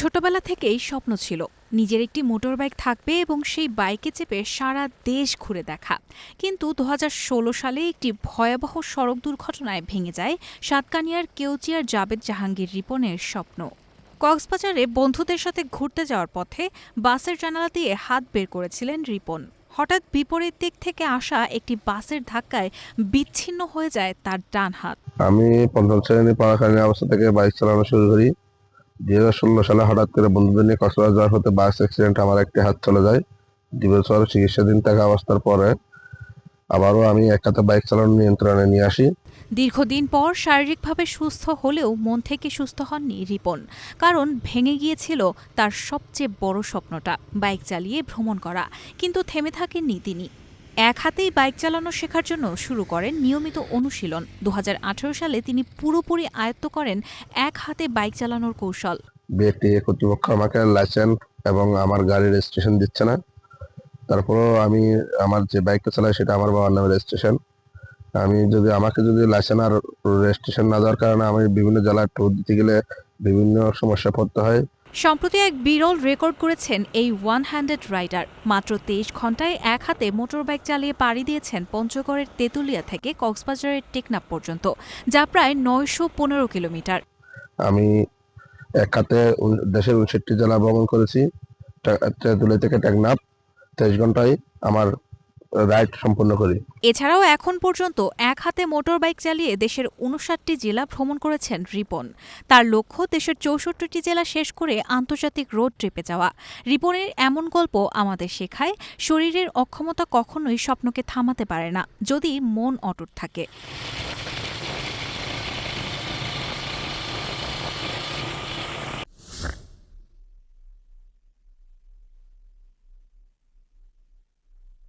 ছোটবেলা থেকেই স্বপ্ন ছিল, নিজের একটি মোটর বাইক থাকবে এবং সেই বাইকে চেপে সারা দেশ ঘুরে দেখা। কিন্তু দুহাজার ষোলো সালে একটি ভয়াবহ সড়ক দুর্ঘটনায় ভেঙে যায় সাতকানিয়ার কেউচিয়ার জাবেদ জাহাঙ্গীর রিপনের স্বপ্ন। কক্সবাজারে বন্ধুদের সাথে ঘুরতে যাওয়ার পথে বাসের জানালা দিয়ে হাত বের করেছিলেন রিপন। হঠাৎ বিপরীত দিক থেকে আসা একটি বাসের ধাক্কায় বিচ্ছিন্ন হয়ে যায় তার ডান হাত। আমি পঞ্চম শ্রেণি পড়াকালীন অবস্থা থেকে বাইক চালানো শুরু করি। দুই হাজার ষোলো সালে হঠাৎ করে বন্ধুদের নিয়ে কক্সবাজার যাওয়ার পথে বাস অ্যাক্সিডেন্ট আমার একটি হাত চলে যায়। দুই চিকিৎসাধীন থাকা অবস্থার পরে আবারও আমি এক হাতে বাইক চালানো নিয়ন্ত্রণে নিয়ে আসি। দীর্ঘদিন পর শারীরিকভাবে সুস্থ হলেও মন থেকে সুস্থ হননি রিপন, কারণ ভেঙে গিয়েছিল তার সবচেয়ে বড় স্বপ্নটা, বাইক চালিয়ে ভ্রমণ করা। কিন্তু থেমে থাকেননি তিনি। এক হাতেই বাইক চালানো শেখার জন্য শুরু করেন নিয়মিত অনুশীলন। দু হাজার আঠেরো সালে তিনি পুরোপুরি আয়ত্ত করেন এক হাতে বাইক চালানোর কৌশল। বিএটিএ কর্তৃপক্ষ আমাকে লাইসেন্স এবং আমার গাড়ির রেজিস্ট্রেশন দিচ্ছে না। তারপরেও আমি আমার যে বাইকটা চালাই সেটা আমার বাবার নামে রেজিস্ট্রেশন আমি যদি, আমাকে যদি লাইসেন্স আর রেজিস্ট্রেশন না দেওয়ার কারণে আমি বিভিন্ন জেলায় ট্যুর দিতে গেলে বিভিন্ন সমস্যা পড়তে হয়। সম্প্রতি এক বিরল রেকর্ড করেছেন এই ওয়ান হ্যান্ডেড রাইডার। মাত্র তেইশ ঘন্টায় এক হাতে মোটরবাইক চালিয়ে পাড়ি দিয়েছেন পঞ্চগড়ের তেঁতুলিয়া থেকে কক্সবাজারের টেকনাপ পর্যন্ত, যা প্রায় নয়শো পনেরো কিলোমিটার। আমি এক হাতে দেশের উনষট্টি জেলা ভ্রমণ করেছি তেঁতুলিয়া থেকে টেকনাফ। তেইশ ঘন্টায় আমার রাইড সম্পন্ন করি। এছাড়াও এখন পর্যন্ত এক হাতে মোটর বাইক চালিয়ে দেশের উনষাটটি জেলা ভ্রমণ করেছেন রিপন। তার লক্ষ্য দেশের চৌষট্টিটি জেলা শেষ করে আন্তর্জাতিক রোড ট্রিপে যাওয়া। রিপনের এমন গল্প আমাদের শেখায়, শরীরের অক্ষমতা কখনোই স্বপ্নকে থামাতে পারে না, যদি মন অটুট থাকে।